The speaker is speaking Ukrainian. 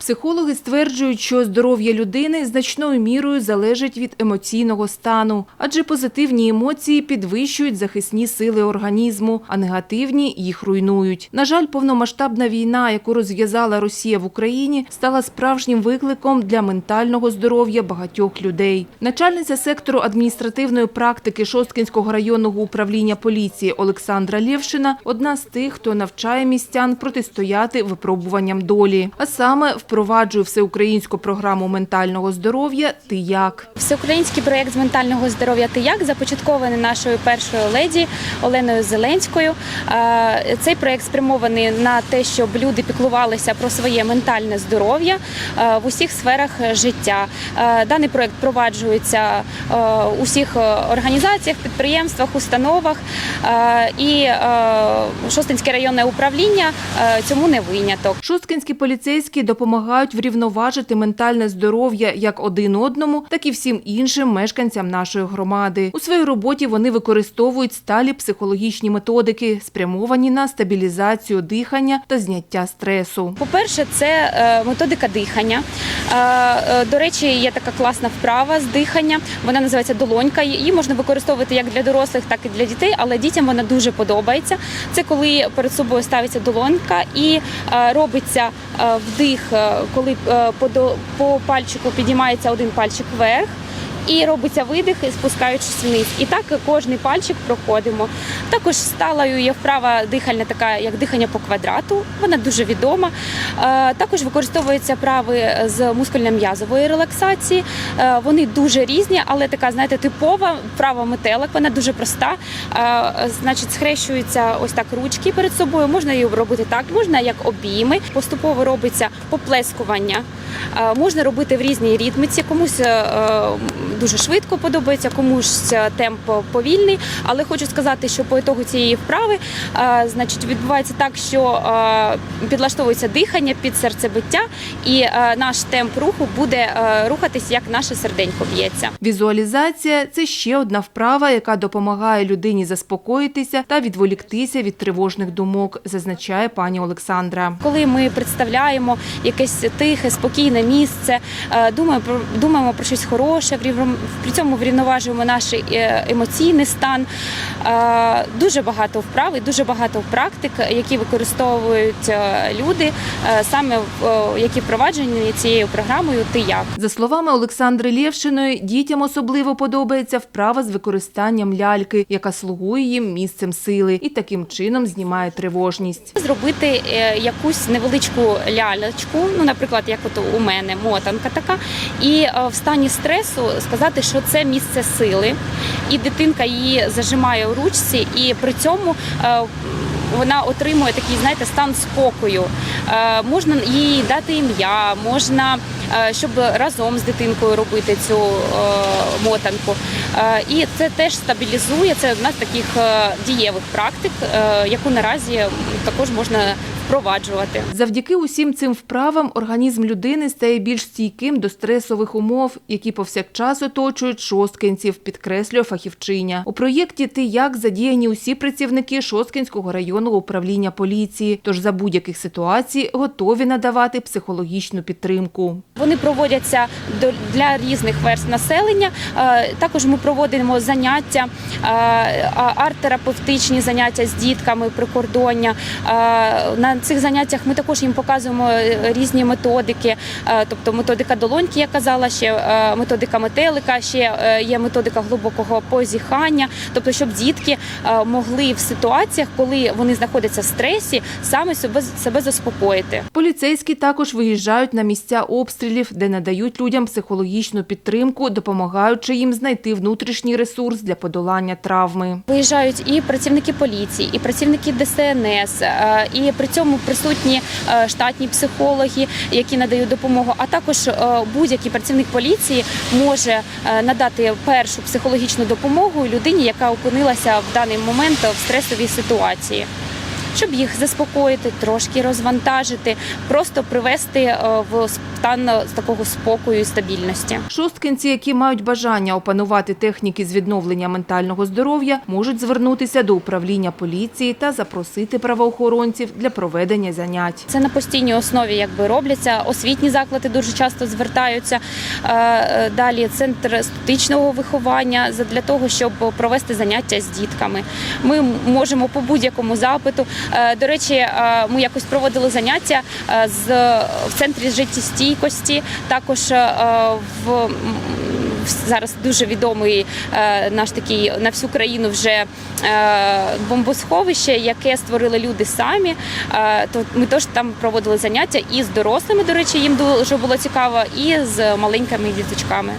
Психологи стверджують, що здоров'я людини значною мірою залежить від емоційного стану, адже позитивні емоції підвищують захисні сили організму, а негативні їх руйнують. На жаль, повномасштабна війна, яку розв'язала Росія в Україні, стала справжнім викликом для ментального здоров'я багатьох людей. Начальниця сектору адміністративної практики Шосткінського районного управління поліції Олександра Лєвшина одна з тих, хто навчає містян протистояти випробуванням долі, а саме впроваджує всеукраїнську програму ментального здоров'я Ти як. Всеукраїнський проєкт з ментального здоров'я «Ти як» започаткований нашою першою леді Оленою Зеленською. Цей проєкт спрямований на те, щоб люди піклувалися про своє ментальне здоров'я в усіх сферах життя. Даний проєкт впроваджується у всіх організаціях, підприємствах, установах. І Шостинське районне управління цьому не виняток. Шосткинські поліцейські допомагають врівноважити ментальне здоров'я як один одному, так і всім іншим мешканцям нашої громади. У своїй роботі вони використовують сталі психологічні методики, спрямовані на стабілізацію дихання та зняття стресу. По-перше, це е, методика дихання. Е, е, До речі, є така класна вправа з дихання. Вона називається долонька. Її можна використовувати як для дорослих, так і для дітей, але дітям вона дуже подобається. Це коли перед собою ставиться долонька і робиться вдих, коли е, по пальчику піднімається один пальчик вверх. І робиться видих, спускаючись вниз. І так кожний пальчик проходимо. Також сталою є вправа дихальна, така як дихання по квадрату. Вона дуже відома. Е, Також використовуються вправи з мускульно-м'язової релаксації. Е, Вони дуже різні, але така, знаєте, типова вправа метелик. Вона дуже проста. Е, Значить, схрещуються ось так ручки перед собою. Можна її робити так, можна як обійми. Поступово робиться поплескування. Можна робити в різній ритміці. Комусь дуже швидко подобається, комусь темп повільний. Але хочу сказати, що по ітогу цієї вправи е, значить, відбувається так, що е, підлаштовується дихання під серцебиття, і е, наш темп руху буде рухатись, як наше серденько б'ється. Візуалізація це ще одна вправа, яка допомагає людині заспокоїтися та відволіктися від тривожних думок, зазначає пані Олександра. Коли ми представляємо якесь тихе, спокійне місце, думаємо про думаємо про щось хороше, врівно- при цьому врівноважуємо наш е, емоційний стан. Е, Дуже багато вправ і дуже багато практик, які використовують е, люди, саме які впроваджені цією програмою Ти як. За словами Олександри Лєвшиної, дітям особливо подобається вправа з використанням ляльки, яка слугує їм місцем сили і таким чином знімає тривожність. Зробити якусь невеличку лялечку, ну, наприклад, як от у мене мотанка така, і в стані стресу сказати, що це місце сили, і дитинка її зажимає у ручці, і при цьому е, вона отримує такий, знаєте, стан спокою. Е, Можна їй дати ім'я, можна, е, щоб разом з дитинкою робити цю е, мотанку. Е, І це теж стабілізує. Це одна з таких е, дієвих практик, е, яку наразі також можна впроваджувати. Завдяки усім цим вправам організм людини стає більш стійким до стресових умов, які повсякчас оточують шосткинців, підкреслює фахівчиня. У проєкті Ти як задіяні усі працівники Шосткинського районного управління поліції, тож за будь-яких ситуацій готові надавати психологічну підтримку. Вони проводяться для різних верст населення. Е, Також ми проводимо заняття, е, арт-терапевтичні заняття з дітками прикордоння. Е, На цих заняттях ми також їм показуємо е, різні методики, е, тобто методика долоньки, я казала, ще е, методика метелика, ще є методика глибокого позіхання. Тобто, щоб дітки могли в ситуаціях, коли вони знаходяться в стресі, саме себе себе заспокоїти. Поліцейські також виїжджають на місця обстрілів, де надають людям психологічну підтримку, допомагаючи їм знайти внутрішній ресурс для подолання травми. Виїжджають і працівники поліції, і працівники ДСНС, і при цьому присутні е, штатні психологи, які надають допомогу. А також е, будь-який працівник поліції може е, надати першу психологічну допомогу людині, яка опинилася в даний момент в стресовій ситуації. Щоб їх заспокоїти, трошки розвантажити, просто привести е, в стан е, такого спокою і стабільності. Шосткинці, які мають бажання опанувати техніки з відновлення ментального здоров'я, можуть звернутися до управління поліції та запросити правоохоронців для проведення занять. Це на постійній основі якби робляться. Освітні заклади дуже часто звертаються. Е, Далі центр естетичного виховання для того, щоб провести заняття з дітками. Ми можемо по будь-якому запиту. Е, До речі, е, ми якось проводили заняття е, з в центрі життєстійкості. Також в зараз дуже відомий наш такий на всю країну вже бомбосховище, яке створили люди самі. То ми теж там проводили заняття і з дорослими. До речі, їм дуже було цікаво, і з маленькими діточками.